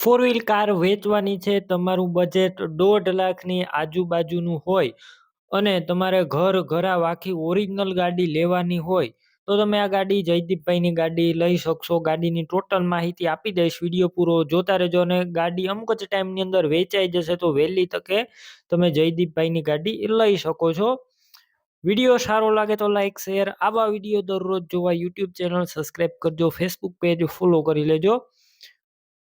Four wheel car વેચવાની છે, તમારું બજેટ દોઢ લાખની આજુબાજુનું હોય અને તમારે ઘર ઘરા આખી ઓરિજિનલ ગાડી લેવાની હોય, તો તમે આ ગાડી જયદીપભાઈની ગાડી લઈ શકશો. ગાડીની ટોટલ માહિતી આપી દઈશ વીડિયો પૂરો જોતા રહેજો અને ગાડી અમુક જ ટાઈમની અંદર વેચાઈ જશે તો વહેલી તકે તમે જયદીપભાઈની ગાડી લઈ શકો છો. વીડિયો સારો લાગે તો લાઈક શેર આવા વીડિયો દરરોજ જોવા યુટ્યુબ ચેનલ સબસ્ક્રાઈબ કરજો ફેસબુક પેજ ફોલો કરી લેજો.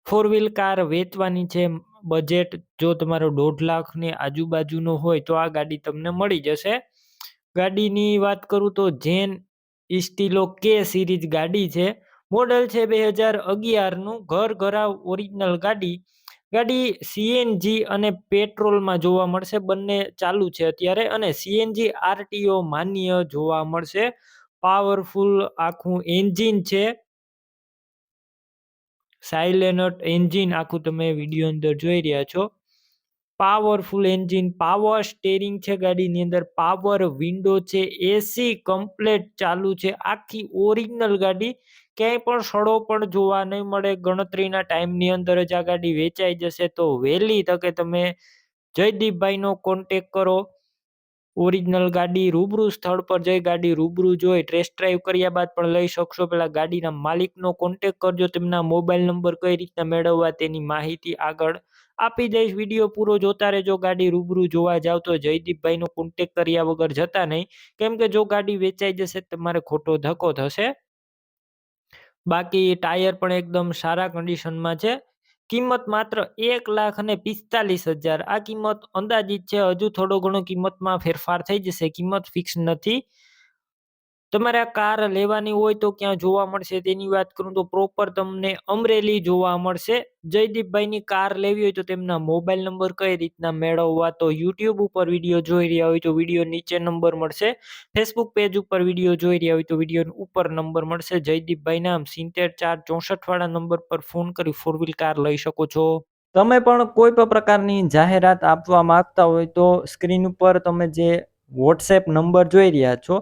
ફોર વ્હીલ કાર વેચવાની છે બજેટ જો તમારો દોઢ લાખની આજુબાજુનો હોય તો આ ગાડી તમને મળી જશે. ગાડીની વાત કરું તો જેન ઇસ્ટીલો કે સિરીઝ ગાડી છે. મોડલ છે બે હજાર અગિયારનું, ઘર ઘરાવ ઓરિજિનલ ગાડી. ગાડી સીએનજી અને પેટ્રોલમાં જોવા મળશે, બંને ચાલુ છે અત્યારે અને સીએનજી આરટીઓ માન્ય જોવા મળશે. પાવરફુલ આખું એન્જિન છે. સાયલેન્ટ એન્જિન આખું તમે વીડિયો અંદર જોઈ રહ્યા છો. પાવરફુલ એન્જિન પાવર સ્ટેરિંગ છે ગાડીની અંદર પાવર વિન્ડો છે એસી કમ્પ્લેટ ચાલુ છે. આખી ઓરિજિનલ ગાડી ક્યાંય પણ સડો પણ જોવા નહીં મળે. ગણતરીના ટાઈમની અંદર જ આ ગાડી વેચાઈ જશે તો વહેલી તકે તમે જયદીપભાઈનો કોન્ટેક કરો. ઓરિજિનલ ગાડી રૂબરૂ સ્થળ પર જઈ ગાડી રૂબરૂ જોઈ ટેસ્ટ ડ્રાઈવ કર્યા બાદ પણ લઈ શકશો. પેલા ગાડીના માલિકનો કોન્ટેક કરજો, તેમના મોબાઈલ નંબર કઈ રીતના મેળવવા તેની માહિતી આગળ આપી દઈશ. વીડિયો પૂરો જોતા રહેજો, ગાડી રૂબરૂ જોવા જાવ તો જયદીપભાઈનો કોન્ટેક કર્યા વગર જતા નહીં. કેમ કે જો ગાડી વેચાઈ જશે તમારે ખોટો ધક્કો થશે. બાકી ટાયર પણ એકદમ સારા કન્ડિશનમાં છે. કિંમત માત્ર એક લાખ અને પિસ્તાલીસ હજાર. આ કિંમત અંદાજિત છે. હજુ થોડો ઘણો કિંમતમાં ફેરફાર થઈ જશે. કિંમત ફિક્સ નથી. તમારે આ કાર લેવાની હોય તો ક્યાં જોવા મળશે? તેની વાત કરું તો પ્રોપર તમને અમરેલી જોવા મળશે. જયદીપભાઈની કાર લેવી હોય તો તેમના મોબાઈલ નંબર કઈ રીતના મેળવવા તો યુટ્યુબ ઉપર વીડિયો જોઈ રહ્યા હોય તો વીડિયો નીચે નંબર મળશે. ફેસબુક પેજ ઉપર વીડિયો જોઈ રહ્યા હોય તો વીડિયો ઉપર નંબર મળશે. જયદીપભાઈ નામ સિત્તેર ચાર ચોસઠ વાળા નંબર પર ફોન કરી ફોર વ્હીલ કાર લઈ શકો છો. તમે પણ કોઈ પણ પ્રકારની જાહેરાત આપવા માંગતા હોય તો સ્ક્રીન ઉપર તમે જે વોટ્સએપ નંબર જોઈ રહ્યા છો